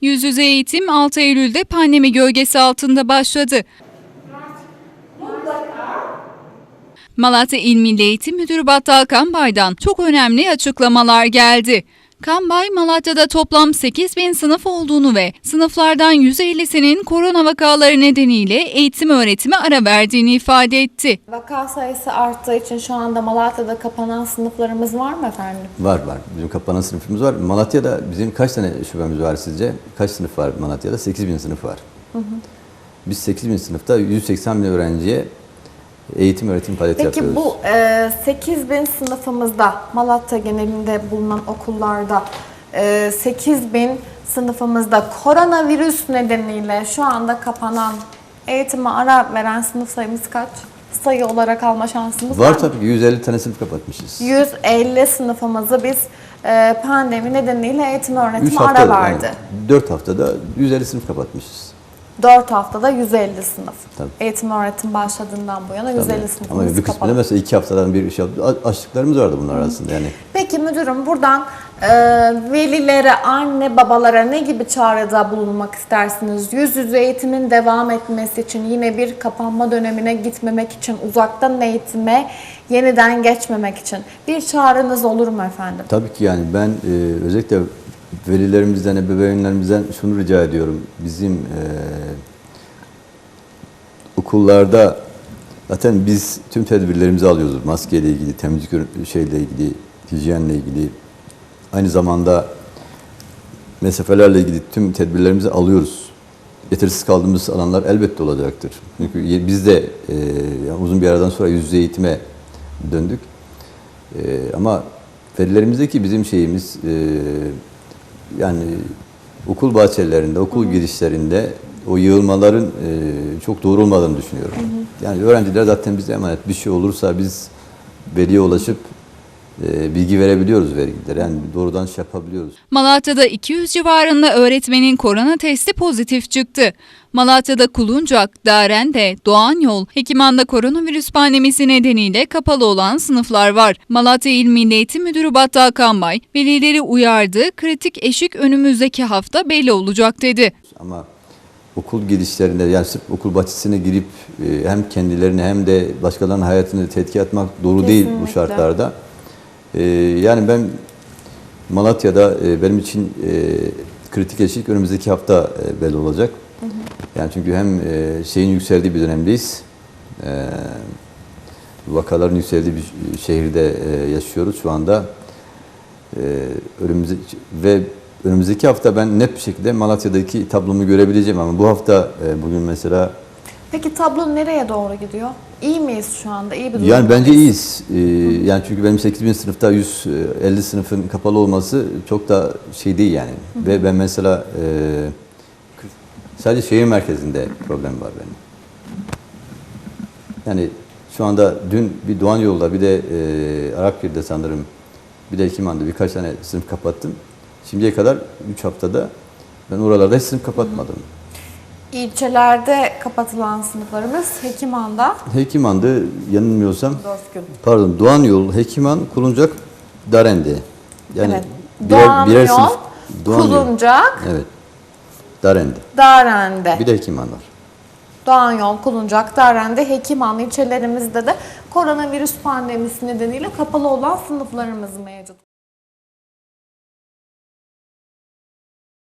Yüz yüze eğitim 6 Eylül'de pandemi gölgesi altında başladı. Malatya İl Milli Eğitim Müdürü Battal Kambay'dan çok önemli açıklamalar geldi. Kambay, Malatya'da toplam 8 bin sınıf olduğunu ve sınıflardan 150'sinin korona vakaları nedeniyle eğitim öğretime ara verdiğini ifade etti. Vaka sayısı arttığı için şu anda Malatya'da kapanan sınıflarımız var mı efendim? Var var. Bizim kapanan sınıfımız var. Malatya'da bizim kaç tane şubemiz var sizce? Kaç sınıf var Malatya'da? 8 bin sınıf var. Biz 8 bin sınıfta 180 bin öğrenciye eğitim öğretim faaliyeti Peki yapıyoruz. bu e, 8 bin sınıfımızda Malatya genelinde bulunan okullarda e, 8 bin sınıfımızda koronavirüs nedeniyle şu anda kapanan eğitime ara veren sınıf sayımız kaç? Sayı olarak alma şansımız var, Var tabii ki 150 tane sınıf kapatmışız. 150 sınıfımızı biz e, pandemi nedeniyle eğitim 3 öğretime hafta, ara verdi. 4 haftada 150 sınıf kapatmışız. 4 haftada 150 sınıf. Tabii. Eğitim öğretim başladığından bu yana 150 Tabii. Ama bir kısmında mesela 2 haftadan bir şey yaptı. Açlıklarımız vardı bunlar arasında yani. Peki müdürüm buradan e, velilere, anne babalara ne gibi çağrıda bulunmak istersiniz? Yüz yüze eğitimin devam etmesi için yine bir kapanma dönemine gitmemek için, uzaktan eğitime yeniden geçmemek için bir çağrınız olur mu efendim? Tabii ki yani ben e, özellikle velilerimizden, ebeveynlerimizden şunu rica ediyorum. Bizim e, okullarda zaten biz tüm tedbirlerimizi alıyoruz. Maskeyle ilgili, temizlik şeyle ilgili, hijyenle ilgili. Aynı zamanda mesafelerle ilgili tüm tedbirlerimizi alıyoruz. Yetersiz kaldığımız alanlar elbette olacaktır. Çünkü biz de e, uzun bir aradan sonra yüz yüze eğitime döndük. E, ama velilerimizdeki bizim şeyimiz e, yani okul bahçelerinde, okul girişlerinde o yığılmaların e, çok doğru olmadığını düşünüyorum. Yani öğrenciler zaten bize emanet. Bir şey olursa biz veliye ulaşıp bilgi verebiliyoruz vergilere. Yani doğrudan şey yapabiliyoruz. Malatya'da 200 civarında öğretmenin korona testi pozitif çıktı. Malatya'da Kuluncak, Darende, Doğan Yol, Hekiman'da koronavirüs pandemisi nedeniyle kapalı olan sınıflar var. Malatya İl Milli Eğitim Müdürü Battal Kambay, velileri uyardı, kritik eşik önümüzdeki hafta belli olacak dedi. Ama okul girişlerinde yani sırf okul bahçesine girip e, hem kendilerini hem de başkalarının hayatını tehdit etmek doğru değil bu Kesinlikle. şartlarda. E, yani ben Malatya'da e, benim için e, kritik eşik önümüzdeki hafta e, belli olacak. Yani çünkü hem e, şeyin yükseldiği bir dönemdeyiz. E, vakaların yükseldiği bir şehirde e, yaşıyoruz şu anda. Ee, önümüzdeki ve önümüzdeki hafta ben net bir şekilde Malatya'daki tablomu görebileceğim ama bu hafta e, bugün mesela Peki tablo nereye doğru gidiyor? İyi miyiz şu anda? İyi bir durumda yani bence iyiyiz. Ee, yani çünkü benim 8000 sınıfta 150 sınıfın kapalı olması çok da şey değil yani. Ve ben mesela e, sadece şehir merkezinde problem var benim. Yani şu anda dün bir Doğan yolda bir de e, Arapgir'de sanırım bir de Hekiman'da birkaç tane sınıf kapattım. Şimdiye kadar 3 haftada ben oralarda hiç sınıf kapatmadım. İlçelerde kapatılan sınıflarımız Hekiman'da Hekiman'dı yanılmıyorsam 4 gün. pardon Doğan yol, Hekiman, Kulunacak, Darende. Yani evet. birer- Doğan birer Yol, sınıf- Doğan Yol. Kuluncak, Evet. Darende. Darende. Bir de Hekiman var. Doğan Yol, Kuluncak, Darende, Hekiman ilçelerimizde de koronavirüs pandemisi nedeniyle kapalı olan sınıflarımız mevcut.